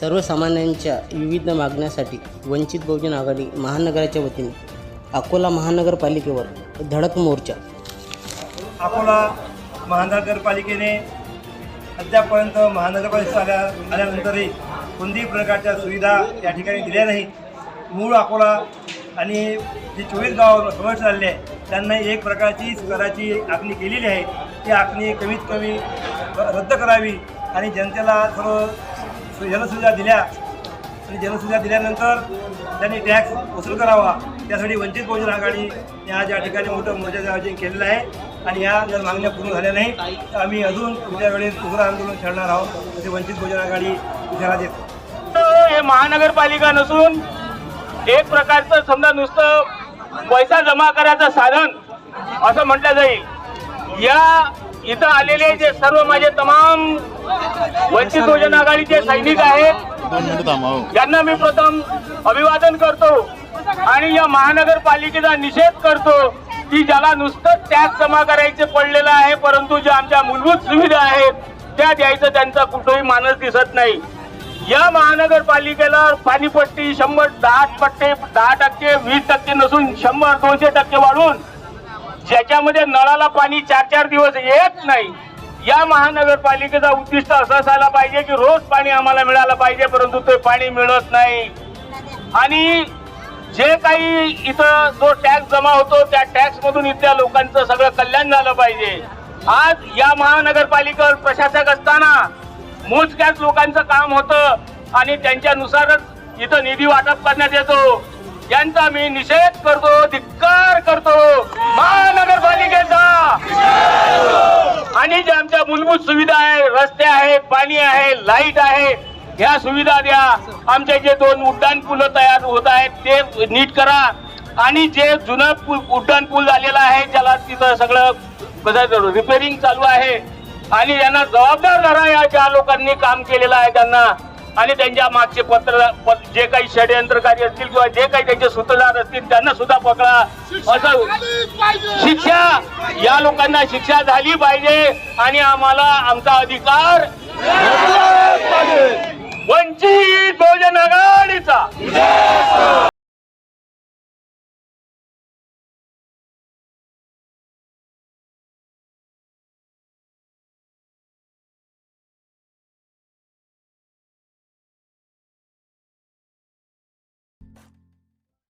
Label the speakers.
Speaker 1: सर्वसामान्यांच्या विविध मागण्यासाठी वंचित बहुजन आघाडी महानगराच्या वतीने अकोला महानगरपालिकेवर धडक मोर्चा.
Speaker 2: अकोला महानगरपालिकेने अद्यापर्यंत महानगरपालिका आल्या आल्यानंतरही कोणतीही प्रकारच्या सुविधा या ठिकाणी दिल्या नाहीत मूळ अकोला आणि जे चोवीस गाव समाविष्ट झालेले आहे त्यांना एक प्रकारची कराची आखणी केलेली आहे. ती आखणी कमीत कमी रद्द करावी आणि जनतेला सर्व जनसुविधा दिल्या आणि जनसुविधा दिल्यानंतर त्यांनी टॅक्स वसूल करावा. त्यासाठी वंचित बहुजन आघाडी या ज्या ठिकाणी मोठं मोर्चाचं आयोजन केलेलं आहे. आणि या जर मागण्या पूर्ण झाल्या नाही तर आम्ही अजून पुढच्या वेळेस उग्र आंदोलन छेडणार आहोत असे वंचित बहुजन आघाडी इशारा देतो
Speaker 3: हे महानगरपालिका नसून एक प्रकारचं समजा नुसतं पैसा जमा करायचं साधन असं म्हटलं जाईल. या इथं आलेले जे सर्व माझे तमाम वंचित बहुजन आघाडीचे सैनिक आहेत यांना मी प्रथम अभिवादन करतो आणि या महानगरपालिकेचा निषेध करतो की ज्याला नुसतं टॅक्स जमा करायचे पडलेलं आहे परंतु ज्या आमच्या मूलभूत सुविधा आहेत त्या द्यायचं त्यांचा कुठेही मानस दिसत नाही. या महानगरपालिकेला पाणीपट्टी शंभर दहा पट्टे दहा टक्के वीस टक्के नसून शंभर दोनशे टक्के वाढून ज्याच्यामध्ये नळाला पाणी चार चार दिवस येत नाही. या महानगरपालिकेचा उद्दिष्ट असं असायला पाहिजे की रोज पाणी आम्हाला मिळालं पाहिजे परंतु ते पाणी मिळत नाही. आणि जे काही इथं जो टॅक्स जमा होतो त्या टॅक्स मधून इथल्या लोकांचं सगळं कल्याण झालं पाहिजे. आज या महानगरपालिकेवर प्रशासक असताना मोजक्याच लोकांचं काम होतं आणि त्यांच्यानुसारच इथं निधी वाटप करण्यात येतो. यांचा मी निषेध करतो धिक्कार करतो. महानगरपालिकेचा आणि ज्या आमच्या मूलभूत सुविधा आहे रस्ते आहेत पाणी आहे लाइट आहे ह्या सुविधा द्या. आमचे जे दोन उड्डाण पुलं तयार होत आहेत ते नीट करा. आणि जे जुनं उड्डाण पूल झालेलं आहे ज्याला तिथं सगळं कसं रिपेरिंग चालू आहे. आणि यांना जबाबदार धरा या ज्या लोकांनी काम केलेलं आहे त्यांना. आणि त्यांच्या मागचे पत्र पत- जे काही षडयंत्रकारी असतील किंवा जे काही त्यांचे सूत्रधार असतील त्यांना सुद्धा पकडा. असं शिक्षा या लोकांना शिक्षा झाली पाहिजे आणि आम्हाला आमचा अधिकार वंचित बहुजन आघाडीचा.